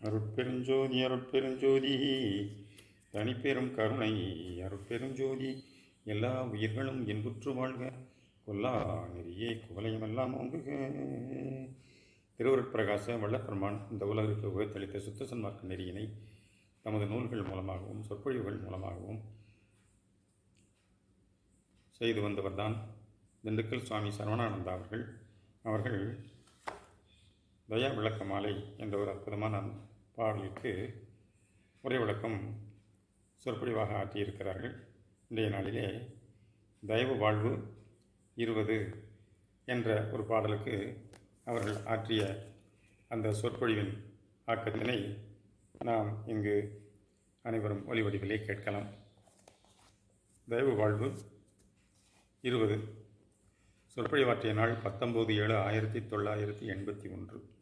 அருட்பெருஞ்சோதி அருட்பெருஞ்சோதி தனிப்பெரும் கருணை அருட்பெருஞ்சோதி எல்லா உயிர்களும் இன்புற்று வாழ்க. கொல்லா நெறியே குவலையுமெல்லாம் ஓங்குக. திருவருட்பிரகாச வல்லப்பெருமான் இந்த உலகிற்கு உயர்த்தளித்த சுத்த சன்மார்க்க நெறியினை தமது நூல்கள் மூலமாகவும் சொற்பொழிவுகள் மூலமாகவும் செய்து வந்தவர்தான் திண்டுக்கல் சுவாமி சரவணானந்தா அவர்கள். அவர்கள் தயா விளக்க மாலை என்ற ஒரு அற்புதமான பாடலுக்கு உரை விளக்கம் சொற்பொழிவாக ஆற்றியிருக்கிறார்கள். இன்றைய நாளிலே தயவு வாழ்வு இருபது என்ற ஒரு பாடலுக்கு அவர்கள் ஆற்றிய அந்த சொற்பொழிவின் ஆக்கத்தினை நாம் இங்கு அனைவரும் ஒலி வடிவிலே கேட்கலாம். தயவு வாழ்வு இருபது. சொற்பொழிவாற்றிய நாள் பத்தொம்போது ஏழு ஆயிரத்தி தொள்ளாயிரத்தி எண்பத்தி ஒன்று.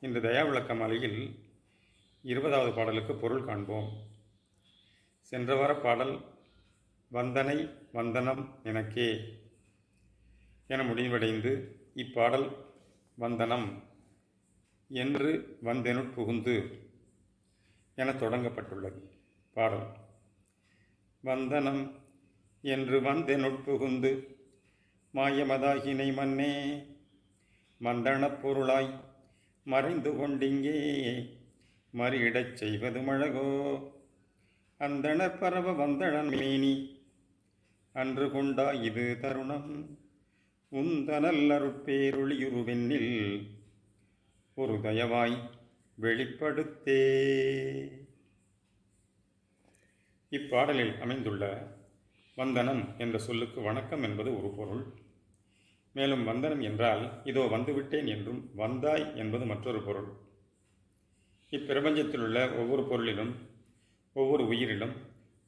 இந்த தயாவிளக்க மாலையில் இருபதாவது பாடலுக்கு பொருள் காண்போம். சென்ற வார பாடல் வந்தனை வந்தனம் எனக்கே என முடிவடைந்து இப்பாடல் வந்தனம் என்று வந்தெனுட் புகுந்து என தொடங்கப்பட்டுள்ளது பாடல். வந்தனம் என்று வந்தெனுட் புகுந்து மாயமதாகினை மன்னே மந்தனப் பொருளாய் மறைந்து கொண்டிங்கே மறியிடச் செய்வது மழகோ? அந்தணர் பரவ வந்தழன் மேனி அன்று கொண்டா இது தருணம்? உந்தனல்லருட்பேருளியுருவெண்ணில் ஒரு தயவாய் வெளிப்படுத்தே. இப்பாடலில் அமைந்துள்ள வந்தனம் என்ற சொல்லுக்கு வணக்கம் என்பது ஒரு பொருள். மேலும் வந்தனம் என்றால் இதோ வந்துவிட்டேன் என்றும் வந்தாய் என்பது மற்றொரு பொருள். இப்பிரபஞ்சத்தில் உள்ள ஒவ்வொரு பொருளிலும் ஒவ்வொரு உயிரிலும்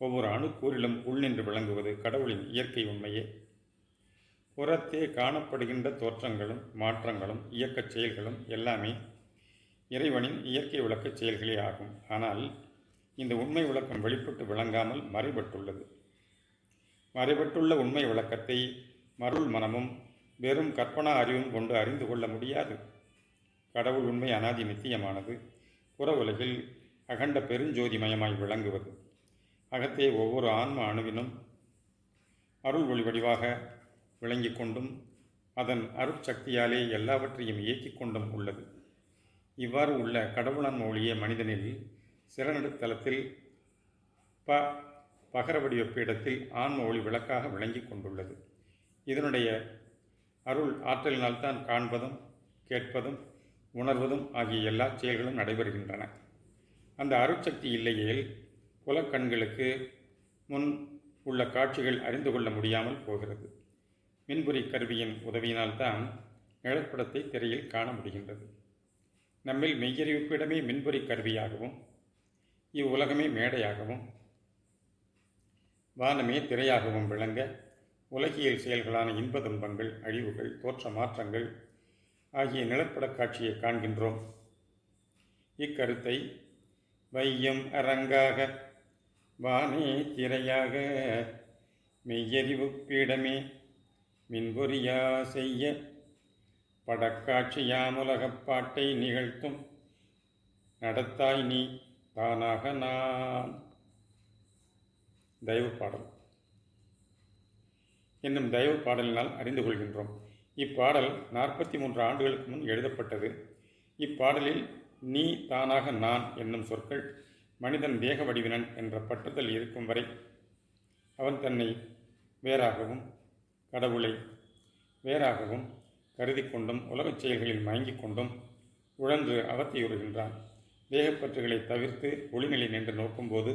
ஒவ்வொரு அணுக்கூறிலும் உள்நின்று விளங்குவது கடவுளின் இயற்கை உண்மையே. புறத்தே காணப்படுகின்ற தோற்றங்களும் மாற்றங்களும் இயக்கச் செயல்களும் எல்லாமே இறைவனின் இயற்கை விளக்கச் செயல்களே ஆகும். ஆனால் இந்த உண்மை விளக்கம் வெளிப்பட்டு விளங்காமல் மறைபட்டுள்ளது. மறைபட்டுள்ள உண்மை விளக்கத்தை மருள் மனமும் வெறும் கற்பனா அறிவும் கொண்டு அறிந்து கொள்ள முடியாது. கடவுள் உண்மை அனாதி நித்தியமானது. புற உலகில் அகண்ட பெருஞ்சோதிமயமாய் விளங்குவது. அகத்தே ஒவ்வொரு ஆன்ம அணுவினும் அருள் ஒளி வடிவாக விளங்கிக் கொண்டும் அதன் அருட்சக்தியாலே எல்லாவற்றையும் இயக்கிக் கொண்டும் உள்ளது. இவ்வாறு உள்ள கடவுளான் ஒளியே மனிதனில் சிறநடுத்தலத்தில் ப பகர பீடத்தில் ஆன்ம ஒளி விளக்காக விளங்கிக் கொண்டுள்ளது. இதனுடைய அருள் ஆற்றலினால்தான் காண்பதும் கேட்பதும் உணர்வதும் ஆகிய எல்லா செயல்களும் நடைபெறுகின்றன. அந்த அருட்சக்தி இல்லையேல் புலக்கண்களுக்கு முன் உள்ள காட்சிகள் அறிந்து கொள்ள முடியாமல் போகிறது. மின்புரி கருவியின் உதவியினால்தான் நிழற்படத்தை திரையில் காண முடிகின்றது. நம்மில் மெய்யறிவிப்பிடமே மின்புரி கருவியாகவும் இவ்வுலகமே மேடையாகவும் வானமே திரையாகவும் விளங்க உலகியல் செயல்களான இன்ப துன்பங்கள் அழிவுகள் தோற்ற மாற்றங்கள் ஆகிய நிலப்படக் காட்சியை காண்கின்றோம். இக்கருத்தை வையம் அரங்காக வானே திரையாக மெய்யறிவு பீடமே மின்பொறியா செய்ய படக்காட்சியாமுலகப் பாட்டை நிகழ்த்தும் நடத்தாய் நீ தானாக நான். தயவு பாடல். என்னும் தயவு பாடலினால் அறிந்து கொள்கின்றோம். இப்பாடல் நாற்பத்தி மூன்று ஆண்டுகளுக்கு முன் எழுதப்பட்டது. இப்பாடலில் நீ தானாக நான் என்னும் சொற்கள் மனிதன் தேக வடிவினன் என்ற பற்றுதல் இருக்கும் வரை அவன் தன்னை வேறாகவும் கடவுளை வேறாகவும் கருதி கொண்டும் உலகச் செயல்களில் மயங்கிக் கொண்டும் உழன்று அவத்தையுறுகின்றான் தேகப்பற்றுகளை தவிர்த்து ஒளிநிலை நின்று நோக்கும்போது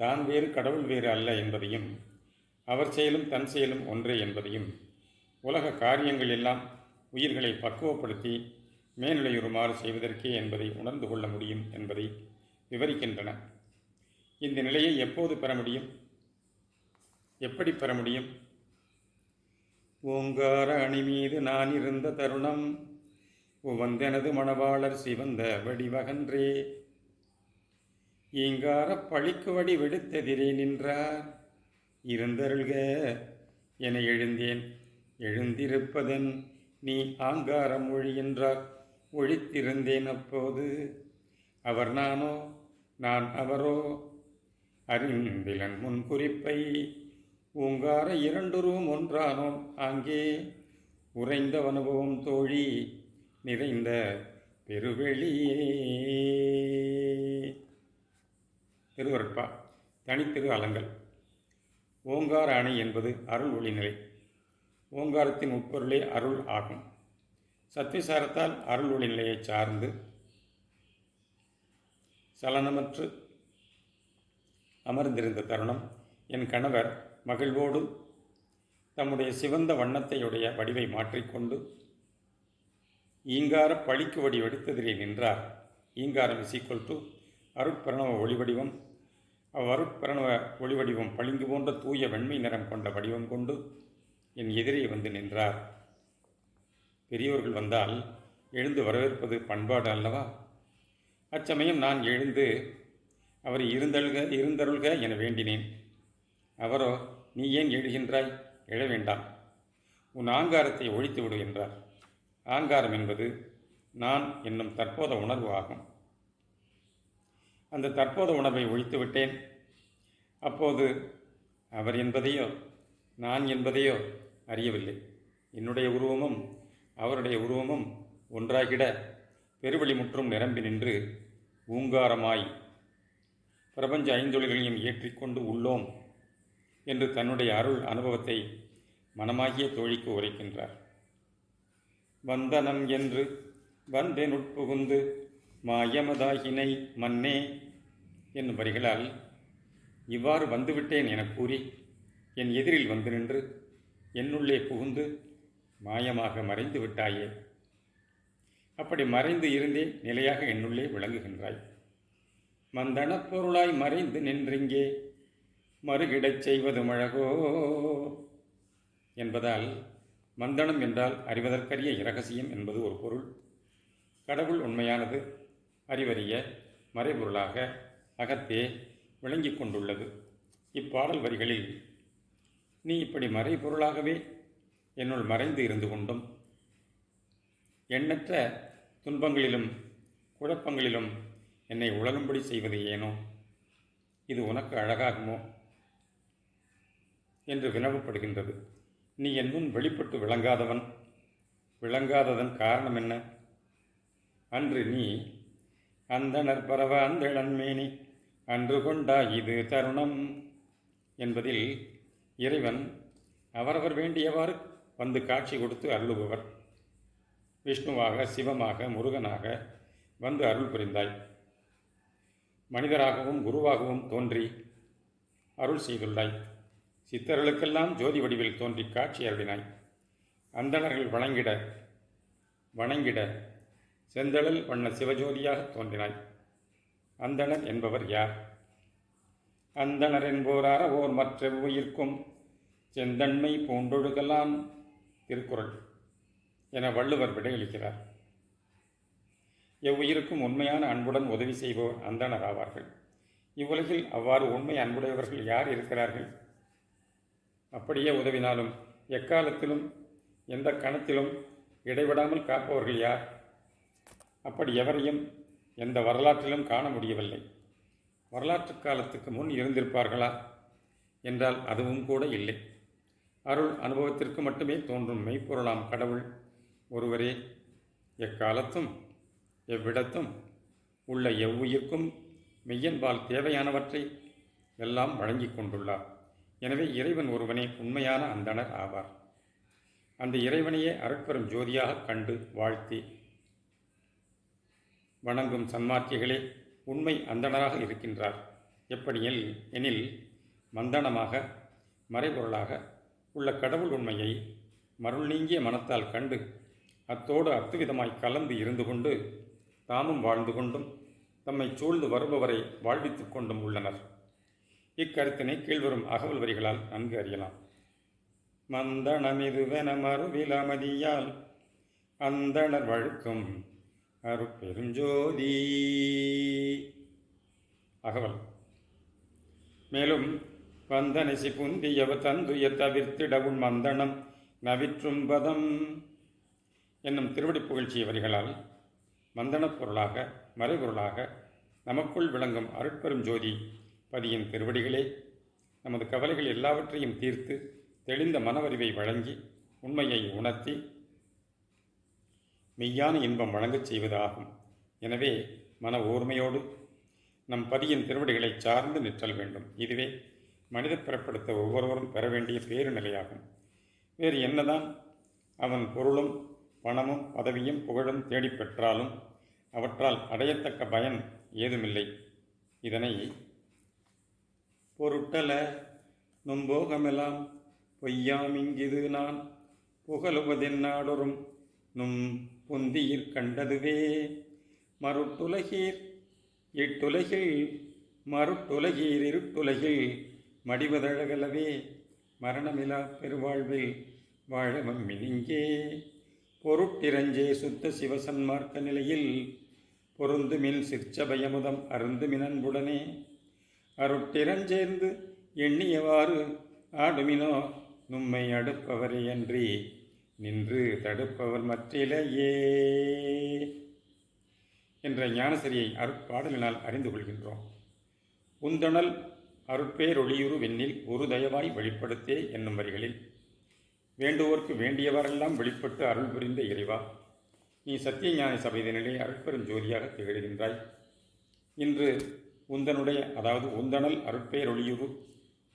தான் வேறு கடவுள் வேறு அல்ல என்பதையும் அவர் செயலும் தன் செயலும் ஒன்றே என்பதையும் உலக காரியங்கள் எல்லாம் உயிர்களை பக்குவப்படுத்தி மேல்நிலையுறுமாறு செய்வதற்கே என்பதை உணர்ந்து கொள்ள முடியும் என்பதை விவரிக்கின்றன. இந்த நிலையை எப்போது பெற முடியும்? எப்படி பெற முடியும்? ஓங்கார அணி மீது நான் இருந்த தருணம் உவந்தெனது மணவாளர் சிவந்த வடிவகன்றே. ஈங்கார பழிக்கு வடி விடுத்தெதிரே நின்றார் இருந்தருள்க. என எழுந்தேன். எழுந்திருப்பதன் நீ ஆங்காரம் மொழி என்றார். ஒழித்திருந்தேன் அப்போது. அவர் நானோ? நான் அவரோ? அறிந்திலன் முன் குறிப்பை. ஊங்கார இரண்டுருவும் ஒன்றானோம் அங்கே. உறைந்த அனுபவம் தோழி. நிறைந்த பெருவெளியே திருவருட்பா. தனித்திரு அலங்கல் ஓங்கார அணை என்பது அருள் ஒளிநிலை. ஓங்காரத்தின் உட்பொருளே அருள் ஆகும். சத்தியசாரத்தால் அருள் ஒளிநிலையை சார்ந்து சலனமற்று அமர்ந்திருந்த தருணம் என் கணவர் மகிழ்வோடு தம்முடைய சிவந்த வண்ணத்தையுடைய வடிவை மாற்றிக்கொண்டு ஈங்கார பழிக்கு வடி வெடித்ததிலே நின்றார். ஈங்காரம் இஸ் ஈக்குவல் டு அருட்பிரணவ ஒளிவடிவம் அவ்வருட்பிரணவ ஒளிவடிவம் பளிங்கு போன்ற தூய வெண்மை நிறம் கொண்ட வடிவம் கொண்டு என் எதிரே வந்து நின்றார். பெரியோர்கள் வந்தால் எழுந்து வரவேற்பது பண்பாடு அல்லவா? அச்சமயம் நான் எழுந்து அவரை இருந்தல்க இருந்தருள்க என வேண்டினேன். அவரோ நீ ஏன் எழுகின்றாய்? எழ வேண்டாம். உன் ஆங்காரத்தை ஒழித்து விடு என்றார். ஆங்காரம் என்பது நான் என்னும் தற்போத உணர்வு ஆகும். அந்த தற்போத உணர்வை ஒழித்து விட்டேன். அப்போது அவர் என்பதையோ நான் என்பதையோ அறியவில்லை. என்னுடைய உருவமும் அவருடைய உருவமும் ஒன்றாகிட பெருவழி முற்றும் நிரம்பி நின்று ஊங்காரமாய் பிரபஞ்ச ஐந்தொழில்களையும் ஏற்றிக்கொண்டு உள்ளோம் என்று தன்னுடைய அருள் அனுபவத்தை மனமாகிய தோழிக்கு உரைக்கின்றார். வந்தனம் என்று வந்தெனுட்புகுந்து மாயமதாகினை மன்னே என்னும் வரிகளால் இவ்வாறு வந்துவிட்டேன் என கூறி என் எதிரில் வந்து நின்று என்னுள்ளே புகுந்து மாயமாக மறைந்து விட்டாயே. அப்படி மறைந்து இருந்தே நிலையாக என்னுள்ளே விளங்குகின்றாய். மந்தனப் பொருளாய் மறைந்து நின்றிங்கே மறுகிடச் செய்வது மழகோ? என்பதால் மந்தனம் என்றால் அறிவதற்கரிய இரகசியம் என்பது ஒரு பொருள். கடவுள் உண்மையானது அறிவறிய மறைபொருளாக அகத்தே விளங்கிக் கொண்டுள்ளது. இப்பாடல் வரிகளில் நீ இப்படி மறைபொருளாகவே என்னுள் மறைந்து இருந்து கொண்டும் எண்ணற்ற துன்பங்களிலும் குழப்பங்களிலும் என்னை உழலும்படி செய்வது ஏனோ? இது உனக்கு அழகாகுமோ? என்று வினவப்படுகின்றது. நீ என் முன் வெளிப்பட்டு விளங்காதவன் விளங்காததன் காரணம் என்ன? அன்று நீ அந்த நற்பரவ அந்த அந்தளன்மேனி அன்று கொண்டா இது தருணம் என்பதில் இறைவன் அவரவர் வேண்டியவாறு வந்து காட்சி கொடுத்து அருளுபவர். விஷ்ணுவாக சிவமாக முருகனாக வந்து அருள் புரிந்தாய். மனிதராகவும் குருவாகவும் தோன்றி அருள் செய்துள்ளாய். சித்தர்களுக்கெல்லாம் ஜோதி வடிவில் தோன்றி காட்சி அருளினாய். அந்தணர்கள் வணங்கிட வணங்கிட செந்தழல் வண்ண சிவஜோதியாக தோன்றினாய். அந்தனர் என்பவர் யார்? அந்தணர் என்போர் அறவோர் மற்ற உயிர்க்கும் செந்தன்மை பூண்டொழுகலாம் திருக்குறள் என வள்ளுவர் விடையளிக்கிறார். எவ்வுயிருக்கும் உண்மையான அன்புடன் உதவி செய்வோர் அந்தணர் ஆவார்கள். இவ்வுலகில் அவ்வாறு உண்மை அன்புடையவர்கள் யார் இருக்கிறார்கள்? அப்படியே உதவினாலும் எக்காலத்திலும் எந்த கணத்திலும் இடைவிடாமல் காப்பவர்கள் யார்? அப்படி எவரையும் எந்த வரலாற்றிலும் காண முடியவில்லை. வரலாற்று காலத்துக்கு முன் இருந்திருப்பார்களா? என்றால் அதுவும் கூட இல்லை. அருள் அனுபவத்திற்கு மட்டுமே தோன்றும் மெய்ப்பொருளாம் கடவுள். ஒருவரே எக்காலத்தும் எவ்விடத்தும் உள்ள எவ்வுயிர்க்கும் மெய்யன்பால் தேவையானவற்றை எல்லாம் வழங்கிக் கொண்டுள்ளார். எனவே இறைவன் ஒருவனே உண்மையான அந்தணர் ஆவார். அந்த இறைவனையே அருட்பெரும் ஜோதியாக கண்டு வாழ்த்தி வணங்கும் சன்மார்க்கிகளே உண்மை அந்தணராக இருக்கின்றார். எப்படியில் எனில் மந்தனமாக மறைபொருளாக உள்ள கடவுள் உண்மையை மருள் நீங்கிய மனத்தால் கண்டு அத்தோடு அத்துவிதமாய் கலந்து இருந்து கொண்டு தாமும் வாழ்ந்து கொண்டும் தம்மை சூழ்ந்து வருபவரை வாழ்வித்துக் கொண்டும் உள்ளனர். இக்கருத்தினை கீழ்வரும் அகவல் வரிகளால் நன்கு அறியலாம். மந்தனமிதுவென மறுவிலமதியால் அந்தணர் வழுக்கும் அருட்பெருஞ்சோதி. அகவல். மேலும் வந்தனிசி புந்தியவ தந்துய தவிர்த்திடவும் மந்தனம் நவிற்றும் பதம் என்னும் திருவடி புகழ்ச்சிய வரிகளால் மந்தனப் பொருளாக மறைபொருளாக நமக்குள் விளங்கும் அருட்பெரும் ஜோதி பதியின் திருவடிகளே நமது கவலைகள் எல்லாவற்றையும் தீர்த்து தெளிந்த மனவறிவை வழங்கி உண்மையை உணர்த்தி மெய்யான இன்பம் வழங்கச் செய்வதாகும். எனவே மன ஓர்மையோடு நம் பதியின் திருவடிகளை சார்ந்து நிற்றல் வேண்டும். இதுவே மனித பிறப்படுத்த ஒவ்வொருவரும் பெற வேண்டிய பேரு நிலையாகும் வேறு என்னதான் அவன் பொருளும் பணமும் பதவியும் புகழும் தேடிப்பெற்றாலும் அவற்றால் அடையத்தக்க பயன் ஏதுமில்லை. இதனை பொருட்டல நும்போகமெல்லாம் பொய்யாமிங்கிது நான் புகழுவதென் நாடொரும். நும் பொந்தியிற் கண்டதுவே. மறுட்டுலகீர் இட்டுலகில் மறுட்டுலகீர் இருட்டுலகில் மடிவதழகலவே. மரணமிலா பெருவாழ்வில் வாழவம் மினிங்கே. பொருட்டிரஞ்சே சுத்த சிவசன்மார்க்க நிலையில் பொருந்துமின் சிற்சபயமுதம் அருந்துமினன்புடனே அருட்டிரஞ்சேர்ந்து எண்ணியவாறு ஆடுமினோ நும்மை அடுப்பவரே அன்றி நின்று தடுப்பவர் மற்றிலையே என்ற ஞானசரியை அருட்பாடலினால் அறிந்து கொள்கின்றோம். உந்தணல் அருட்பேரொளியுறு வெண்ணில் ஒரு தயவாய் வெளிப்படுத்தே என்னும் வரிகளில் வேண்டுவோர்க்கு வேண்டியவரெல்லாம் வெளிப்பட்டு அருள் புரிந்த இறைவா நீ சத்தியஞான சபையினிலே அருட்பெரும் ஜோதியாக திகழ்கின்றாய். இன்று உந்தனுடைய அதாவது உந்தணல் அருட்பேரொளியுறு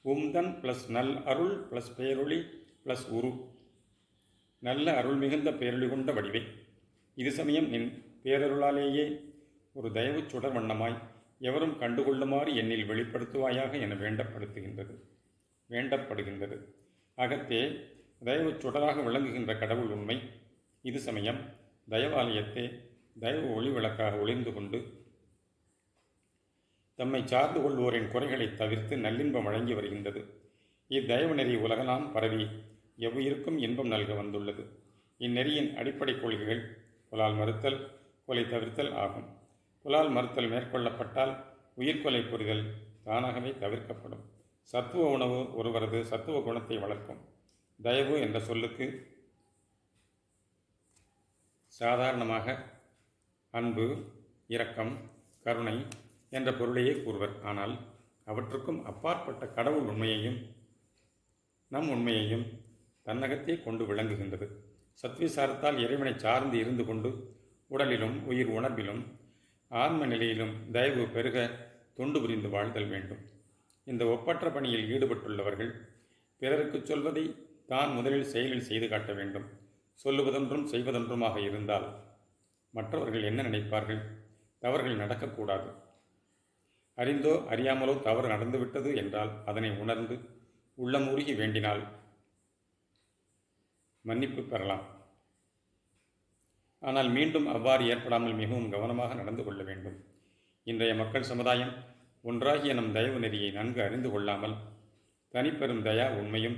உம்தன் ப்ளஸ் நல் அருள் ப்ளஸ் பேரொளி ப்ளஸ் உரு நல்ல அருள் மிகுந்த பேரொளி கொண்ட வடிவை. இது சமயம் நின் பேரருளாலேயே ஒரு தயவு சுடர் வண்ணமாய் எவரும் கண்டுகொள்ளுமாறு என்னில் வெளிப்படுத்துவாயாக என வேண்டப்படுத்துகின்றது. வேண்டப்படுகின்றது. அகத்தே தயவு சுடராக விளங்குகின்ற கடவுள் உண்மை. இது சமயம் தயவாலயத்தே தயவு ஒளி விளக்காக ஒளிந்து கொண்டு தம்மை சார்ந்து கொள்வோரின் குறைகளை தவிர்த்து நல்லின்பம் வழங்கி வருகின்றது. இத்தயவு நெறி உலகலாம் பரவி எவ்வுயிருக்கும் இன்பம் நல்க வந்துள்ளது. இந்நெறியின் அடிப்படை கொள்கைகள் புலால் மறுத்தல் கொலை தவிர்த்தல் ஆகும். புலால் மறுத்தல் மேற்கொள்ளப்பட்டால் உயிர்கொலை புரிதல் தானாகவே தவிர்க்கப்படும். சத்துவ உணவு ஒருவரது சத்துவ குணத்தை வளர்க்கும். தயவு என்ற சொல்லுக்கு சாதாரணமாக அன்பு இரக்கம் கருணை என்ற பொருளையே கூறுவர். ஆனால் அவற்றுக்கும் அப்பாற்பட்ட கடவுள் உண்மையையும் நம் உண்மையையும் தன்னகத்தே கொண்டு விளங்குகின்றது. சத்விசாரத்தால் இறைவனை சார்ந்து இருந்து கொண்டு உடலிலும் உயிர் உணர்விலும் ஆன்ம நிலையிலும் தயவு பெருக தொண்டு புரிந்து வாழ்தல் வேண்டும். இந்த ஒப்பற்ற பணியில் ஈடுபட்டுள்ளவர்கள் பிறருக்கு சொல்வதை தான் முதலில் செயலில் செய்து காட்ட வேண்டும். சொல்லுவதொன்றும் செய்வதொன்றுமாக இருந்தால் மற்றவர்கள் என்ன நினைப்பார்கள்? தவறுகள் நடக்கக்கூடாது. அறிந்தோ அறியாமலோ தவறு நடந்துவிட்டது என்றால் அதனை உணர்ந்து உள்ளமுருகி வேண்டினால் மன்னிப்பு பெறலாம். ஆனால் மீண்டும் அவ்வாறு ஏற்படாமல் மிகவும் கவனமாக நடந்து கொள்ள வேண்டும். இன்றைய மக்கள் சமுதாயம் ஒன்றாகிய நம் தயவு நெறியை நன்கு அறிந்து கொள்ளாமல் தனிப்பெரும் தயா உண்மையும்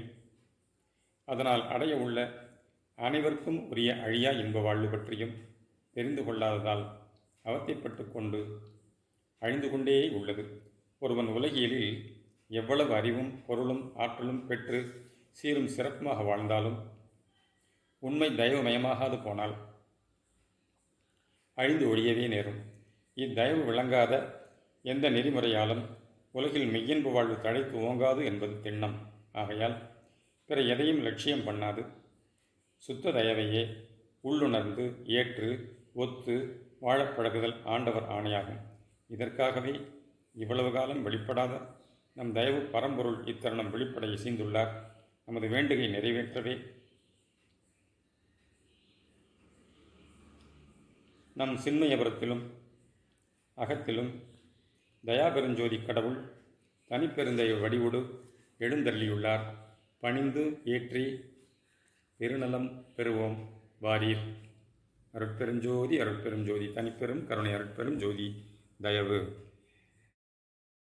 அதனால் அடைய உள்ள அனைவருக்கும் உரிய அழியா இன்ப வாழ்வு பற்றியும் தெரிந்து கொள்ளாததால் அவத்தைப்பட்டு கொண்டு அழிந்து கொண்டே உள்ளது. ஒருவன் உலகியலில் எவ்வளவு அறிவும் பொருளும் ஆற்றலும் பெற்று சீரும் சிறப்புமாக வாழ்ந்தாலும் உண்மை தயவுமயமாகாது போனால் அழிந்து ஒழியவே நேரும். இத்தயவு விளங்காத எந்த நெறிமுறையாலும் உலகில் மெய்யன்பு வாழ்வு தழைத்து ஓங்காது என்பது திண்ணம். ஆகையால் பிற எதையும் லட்சியம் பண்ணாது. சுத்த தயவையே உள்ளுணர்ந்து ஏற்று ஒத்து வாழப்பழகுதல் ஆண்டவர் ஆணையாகும். இதற்காகவே இவ்வளவு காலம் வெளிப்படாத நம் தயவு பரம்பொருள் இத்தருணம் வெளிப்பட இசைந்துள்ளார். நமது வேண்டுகை நிறைவேற்றவே நம் சின்மயபுரத்திலும் அகத்திலும் தயாபெருஞ்சோதி கடவுள் தனிப்பெருந்தைய வடிவுடு எழுந்தள்ளியுள்ளார் பணிந்து ஏற்றி பெருநலம் பெறுவோம் வாரீர். அருட்பெருஞ்சோதி அருட்பெருஞ்சோதி தனிப்பெரும் கருணை அருட்பெரும் ஜோதி தயவு.